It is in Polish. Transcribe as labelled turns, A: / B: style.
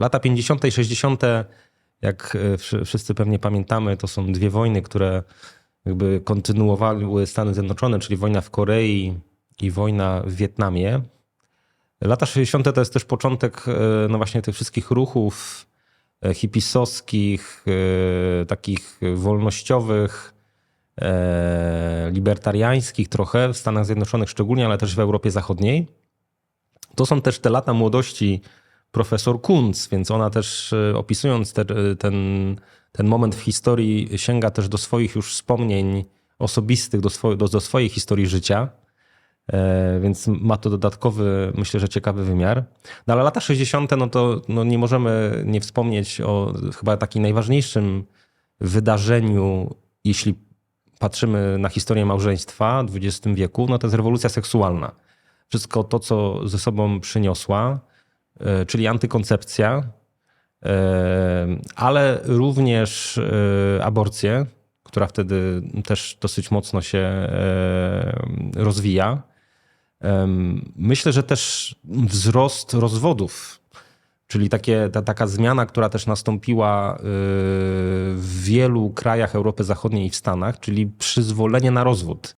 A: Lata 50. i 60., jak e, wszy- wszyscy pewnie pamiętamy, to są dwie wojny, które jakby kontynuowały Stany Zjednoczone, czyli wojna w Korei i wojna w Wietnamie. Lata 60. to jest też początek e, no właśnie tych wszystkich ruchów e, hipisowskich, takich wolnościowych, libertariańskich trochę w Stanach Zjednoczonych szczególnie, ale też w Europie Zachodniej. To są też te lata młodości profesor Kunz, więc ona też e, opisując te, ten, ten moment w historii sięga też do swoich już wspomnień osobistych, do, swo, do, do swojej historii życia. E, Więc ma to dodatkowy, myślę, że ciekawy wymiar. No ale lata 60. no to no nie możemy nie wspomnieć o chyba takim najważniejszym wydarzeniu, jeśli patrzymy na historię małżeństwa w XX wieku, no to jest rewolucja seksualna. Wszystko to, co ze sobą przyniosła, e, czyli antykoncepcja, e, ale również e, aborcję, która wtedy też dosyć mocno się e, rozwija. Myślę, że też wzrost rozwodów, czyli takie, ta, taka zmiana, która też nastąpiła w wielu krajach Europy Zachodniej i w Stanach, czyli przyzwolenie na rozwód.